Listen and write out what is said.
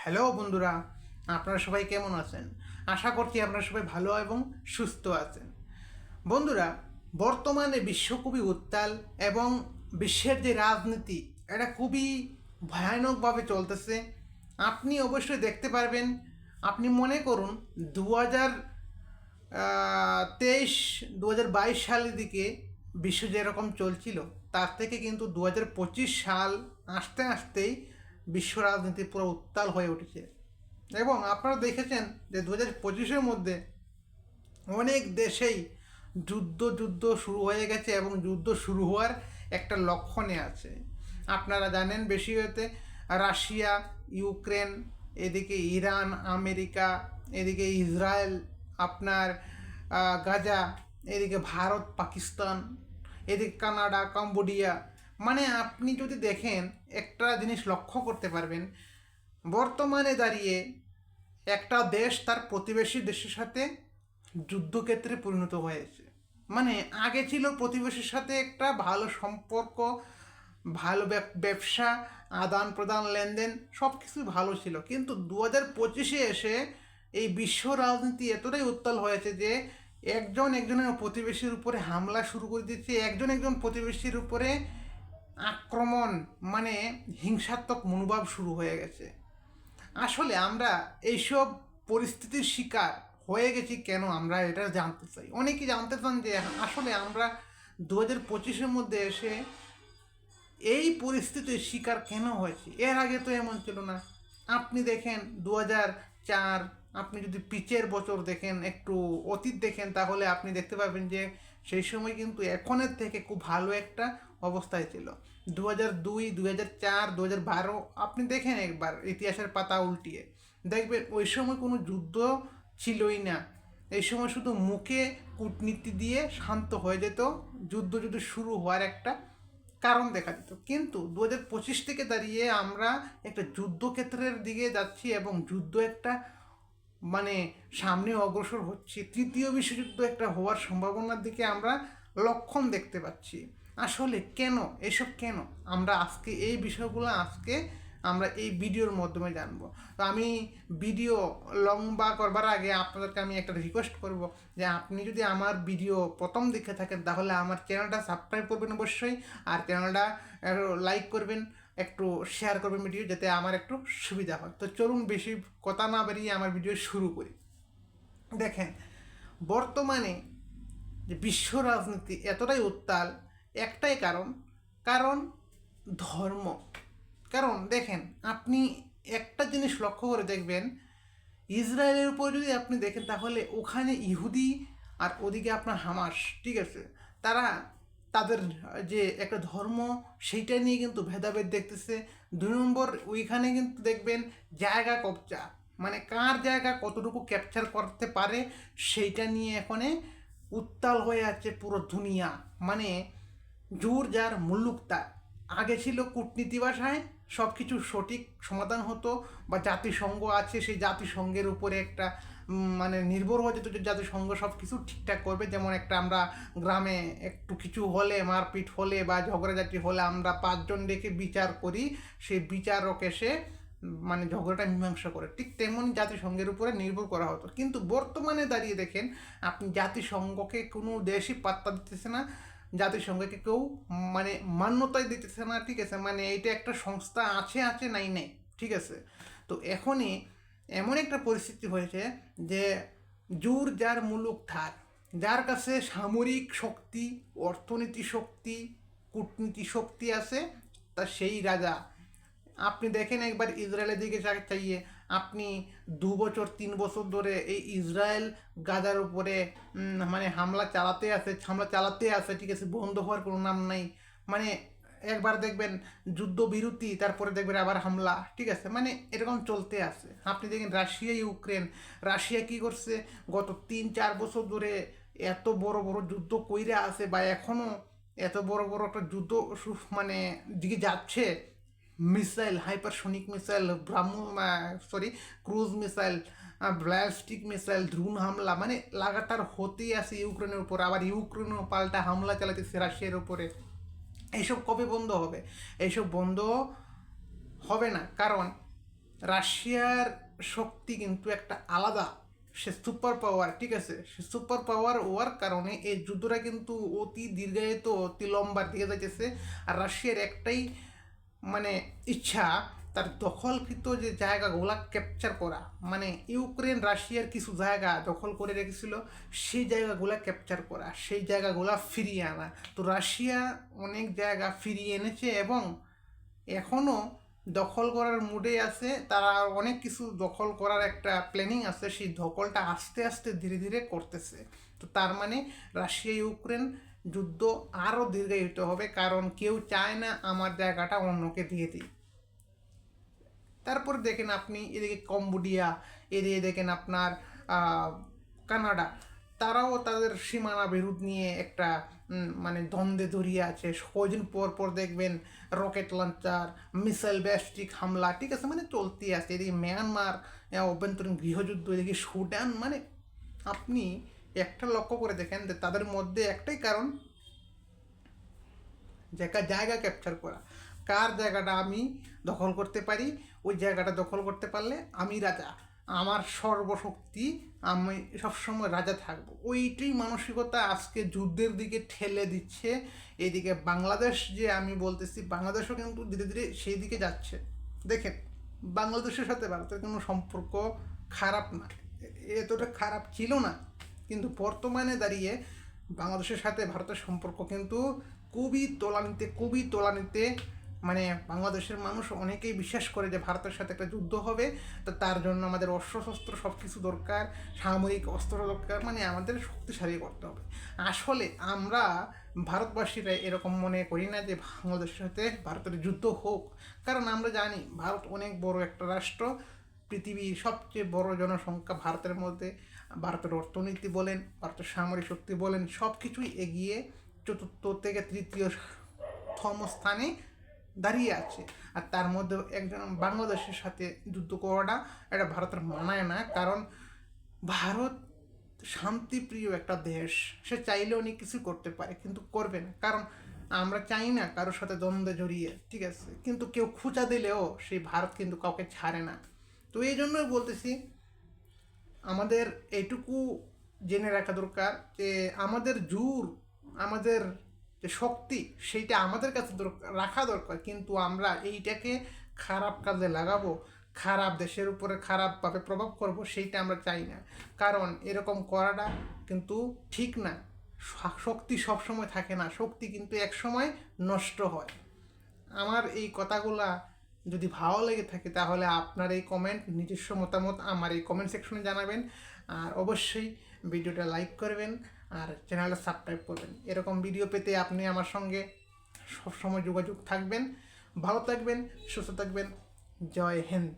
Hello বন্ধুরা, আপনারা সবাই কেমন আছেন? আশা করছি আপনারা সবাই ভালো এবং সুস্থ আছেন। বন্ধুরা, বর্তমানে বিশ্ব খুবই উত্তাল এবং বিশ্বের যে রাজনীতি, এটা খুবই ভয়ানকভাবে চলতেছে। আপনি অবশ্যই দেখতে পারবেন, আপনি মনে করুন দু হাজার তেইশ দু হাজার বাইশ সালের দিকে বিশ্ব যেরকম চলছিল, তার থেকে কিন্তু দু হাজার পঁচিশ সাল আসতে আসতেই বিশ্ব রাজনীতি পুরো উত্তাল হয়ে উঠেছে। এবং আপনারা দেখেছেন যে দু হাজার পঁচিশের মধ্যে অনেক দেশেই যুদ্ধ যুদ্ধ শুরু হয়ে গেছে এবং যুদ্ধ শুরু হওয়ার একটা লক্ষণে আছে। আপনারা জানেন বেশি হতে রাশিয়া, ইউক্রেন, এদিকে ইরান, আমেরিকা, এদিকে ইসরায়েল, আপনার গাজা, এদিকে ভারত, পাকিস্তান, এদিকে কানাডা, কম্বোডিয়া মানে আপনি যদি দেখেন, একটা জিনিস লক্ষ্য করতে পারবেন, বর্তমানে দাঁড়িয়ে একটা দেশ তার প্রতিবেশী দেশের সাথে যুদ্ধক্ষেত্রে পরিণত হয়েছে। মানে আগে ছিল প্রতিবেশীর সাথে একটা ভালো সম্পর্ক, ভালো ব্যবসা, আদান প্রদান, লেনদেন সব কিছু ভালো ছিল। কিন্তু দু হাজার পঁচিশে এসে এই বিশ্ব রাজনীতি এতটাই উত্তাল হয়েছে যে একজন একজনের প্রতিবেশীর উপরে হামলা শুরু করে দিচ্ছে, একজন একজন প্রতিবেশীর উপরে আক্রমণ মানে হিংসাত্মক মনোভাব শুরু হয়ে গেছে। আসলে আমরা এইসব পরিস্থিতির শিকার হয়ে গেছি কেন আমরা এটা জানতে চাই। অনেকে জানতে চান যে আসলে আমরা দু হাজার পঁচিশের মধ্যে এসে এই পরিস্থিতির শিকার কেন হয়েছে? এর আগে তো এমন ছিল না। আপনি দেখেন দু হাজার চার, আপনি যদি পিচের বছর দেখেন, একটু অতীত দেখেন, তাহলে আপনি দেখতে পাবেন যে সেই সময় কিন্তু এখনের থেকে খুব ভালো একটা অবস্থায় ছিল। দু হাজার দুই দু হাজার চার দু হাজার বারো আপনি দেখেন একবার ইতিহাসের পাতা উল্টিয়ে। দেখবেন ওই সময় কোনো যুদ্ধ ছিলই না। এই সময় শুধু মুখে কূটনীতি দিয়ে শান্ত হয়ে যেত, যুদ্ধ যুদ্ধ শুরু হওয়ার একটা কারণ দেখা দিত। কিন্তু দু হাজার পঁচিশ থেকে দাঁড়িয়ে আমরা একটা যুদ্ধক্ষেত্রের দিকে যাচ্ছি এবং যুদ্ধ একটা মানে সামনে অগ্রসর হচ্ছে, তৃতীয় বিশ্বযুদ্ধ একটা হওয়ার সম্ভাবনার দিকে আমরা লক্ষণ দেখতে পাচ্ছি। আসলে কেন? এসব কেন? আমরা আজকে এই বিষয়গুলো আজকে আমরা এই ভিডিওর মাধ্যমে জানব। তো আমি ভিডিও লম্বা করবার আগে আপনাদেরকে আমি একটা রিকোয়েস্ট করব যে আপনি যদি আমার ভিডিও প্রথম দেখে থাকেন, তাহলে আমার চ্যানেলটা সাবস্ক্রাইব করবেন অবশ্যই, আর চ্যানেলটা লাইক করবেন একটু শেয়ার করবেন ভিডিও যাতে আমার একটু সুবিধা হয়। তো চলুন বেশি কথা না বেরিয়ে আমার ভিডিও শুরু করি। দেখেন, বর্তমানে যে বিশ্ব রাজনীতি এতটাই উত্তাল, একটাই কারণ কারণ ধর্ম। কারণ দেখেন, আপনি একটা জিনিস লক্ষ্য করে দেখবেন, ইসরায়েলের উপর যদি আপনি দেখেন, তাহলে ওখানে ইহুদি আর ওদিকে আপনার হামাস, ঠিক আছে? তারা তাদের, যে একটা ধর্ম, সেইটা নিয়ে কিন্তু ভেদাভেদ দেখতেছে। দুই নম্বর, ওইখানে কিন্তু দেখবেন জায়গা কবজা মানে কার জায়গা কতটুকু ক্যাপচার করতে পারে, সেইটা নিয়ে এখানে উত্তাল হয়ে আছে পুরো দুনিয়া। মানে জোর যার মুল্লুক তার আগে ছিল কূটনীতি ভাষায় সব কিছু সঠিক সমাধান হতো, বা জাতিসংঘ আছে, সেই জাতিসংঘের উপরে একটা মানে নির্ভর হয়ে যেত যে জাতিসংঘ সব কিছু ঠিকঠাক করবে। যেমন একটা আমরা গ্রামে একটু কিছু হলে, মারপিট হলে বা ঝগড়াঝাটি হলে আমরা পাঁচজন ডেকে বিচার করি। সেই বিচারক এসে মানে ঝগড়াটা মীমাংসা করে। ঠিক তেমনই জাতিসংঘের উপরে নির্ভর করা হতো। কিন্তু বর্তমানে দাঁড়িয়ে দেখেন, আপনি জাতিসংঘকে কোনো দেশই পাত্তা দিতেছে না। জাতিসংঘকে কেউ মানে মান্যতাই দিতেছে না। ঠিক আছে? মানে এইটা একটা সংস্থা আছে আছে, নাই, নেই। ঠিক আছে? তো এখনই এমন একটা পরিস্থিতি হয়েছে যে জোর যার মুলুক থার যার কাছে সামরিক শক্তি, অর্থনীতি শক্তি, কূটনীতি শক্তি আছে, তা সেই রাজা। আপনি দেখেন একবার ইসরায়েলের দিকে চাইয়ে, আপনি দু বছর, তিন বছর ধরে এই ইসরায়েল গাজার উপরে মানে হামলা চালাতে আছে, হামলা চালাতে আছে, ঠিক আছে, বন্ধ হওয়ার কোনো নাম নাই। মানে একবার দেখবেন যুদ্ধবিরতি, তারপরে দেখবেন আবার হামলা, ঠিক আছে? মানে এরকম চলতে আছে। আপনি দেখেন রাশিয়া, ইউক্রেন, রাশিয়া কি করছে? গত তিন, চার বছর ধরে এত বড় বড় যুদ্ধ কইরে আছে বা এখনও এত বড় বড় একটা যুদ্ধ মানে দিকে যাচ্ছে। মিসাইল, হাইপারসনিক মিসাইল, ব্রাহ্ম sorry cruise missile ballistic missile, drone হামলা মানে লাগাতার হতেই আছে ইউক্রেনের উপর। আবার ইউক্রেনও পাল্টা হামলা চালাতেছে রাশিয়ার উপরে। এইসব কবে বন্ধ হবে? এইসব বন্ধ হবে না। কারণ রাশিয়ার শক্তি কিন্তু একটা আলাদা। সে সুপার পাওয়ার ঠিক আছে? সে সুপার পাওয়ার হওয়ার কারণে এই যুদ্ধটা কিন্তু অতি দীর্ঘায়িত, অতি লম্বা দিকে যাইতেছে। আর রাশিয়ার একটাই মানে ইচ্ছা তার দখলকৃত যে জায়গাগুলা ক্যাপচার করা মানে ইউক্রেন, রাশিয়ার কিছু জায়গা দখল করে রেখেছিল, সেই জায়গাগুলা ক্যাপচার করা, সেই জায়গাগুলা ফিরিয়ে আনা। তো রাশিয়া অনেক জায়গা ফিরিয়ে এনেছে এবং এখনও দখল করার মুডে আছে, তারা অনেক কিছু দখল করার একটা প্ল্যানিং আছে, সেই দখলটা আস্তে আস্তে ধীরে ধীরে করতেছে। তো তার মানে রাশিয়া, ইউক্রেন যুদ্ধ আরও দীর্ঘায়িত হবে, কারণ কেউ চায় না আমার জায়গাটা অন্যকে দিয়ে দিই তারপর দেখেন আপনি এদিকে কম্বোডিয়া, এদিকে দেখেন আপনার কানাডা। তারাও তাদের সীমানা বিরোধ নিয়ে একটা মানে দ্বন্দ্বে জড়িয়ে আছে। কদিন পর পর দেখবেন রকেট লঞ্চার মিসাইল ব্যাস্টিক হামলা, ঠিক আছে মানে চলতেই আছে। এদিকে মিয়ানমার অভ্যন্তরীণ গৃহযুদ্ধ, এদিকে সুডান মানে আপনি একটা লক্ষ্য করে দেখেন যে তাদের মধ্যে একটাই কারণ জায়গা জায়গা ক্যাপচার করা। কার জায়গাটা আমি দখল করতে পারি? ওই জায়গাটা দখল করতে পারলে আমি রাজা। আমার সর্বশক্তি আমি সবসময় রাজা থাকব। ওইটাই মানসিকতা আজকে যুদ্ধের দিকে ঠেলে দিচ্ছে। এইদিকে বাংলাদেশ যে আমি বলতেছি, বাংলাদেশও কিন্তু ধীরে ধীরে সেই দিকে যাচ্ছে। দেখেন, বাংলাদেশের সাথে ভারতের কোনো সম্পর্ক খারাপ না। এতটা খারাপ ছিল না। কিন্তু বর্তমানে দাঁড়িয়ে বাংলাদেশের সাথে ভারতের সম্পর্ক কিন্তু খুবই তোলানিতে খুবই তোলানিতে মানে বাংলাদেশের মানুষ অনেকেই বিশ্বাস করে যে ভারতের সাথে একটা যুদ্ধ হবে, তো তার জন্য আমাদের অস্ত্রশস্ত্র সব কিছু দরকার, সামরিক অস্ত্র দরকার মানে আমাদের শক্তিশালী করতে হবে। আসলে আমরা ভারতবাসীরা এরকম মনে করি না যে বাংলাদেশের সাথে ভারতের যুদ্ধ হোক। কারণ আমরা জানি ভারত অনেক বড় একটা রাষ্ট্র, পৃথিবীর সবচেয়ে বড় জনসংখ্যা ভারতের মধ্যে। ভারতের অর্থনীতি বলেন, ভারতের সামরিক শক্তি বলেন সব কিছুই এগিয়ে চতুর্থ থেকে তৃতীয় স্থানে দাঁড়িয়ে আছে। আর তার মধ্যে একজন বাংলাদেশের সাথে যুদ্ধ করাটা এটা ভারতের মানায় না, কারণ ভারত শান্তিপ্রিয় একটা দেশ। সে চাইলে অনেক কিছু করতে পারে, কিন্তু করবে না। কারণ আমরা চাই না কারোর সাথে দ্বন্দ্বে জড়িয়ে, ঠিক আছে? কিন্তু কেউ খুঁচা দিলেও সেই ভারত কিন্তু কাউকে ছাড়ে না। তো এই জন্যই বলতেছি, আমাদের এইটুকু জেনে রাখা দরকার যে আমাদের জোর, আমাদের যে শক্তি, সেইটা আমাদের কাছে রাখা দরকার। কিন্তু আমরা এইটাকে খারাপ কাজে লাগাবো, খারাপ দেশের উপরে খারাপভাবে প্রভাব করব, সেইটা আমরা চাই না। কারণ এরকম করাটা কিন্তু ঠিক না। শক্তি সবসময় থাকে না। শক্তি কিন্তু এক সময় নষ্ট হয়। আমার এই কথাগুলা যদি ভালো লেগে থাকে, তাহলে আপনার এই কমেন্ট নিজস্ব মতামত আমার এই কমেন্ট সেকশনে জানাবেন। আর অবশ্যই ভিডিওটা লাইক করবেন। আর চ্যানেলটা সাবস্ক্রাইব করবেন। এরকম ভিডিও পেতে আপনি আমার সঙ্গে সবসময় যোগাযোগ থাকবেন। ভালো থাকবেন, সুস্থ থাকবেন। জয় হিন্দ।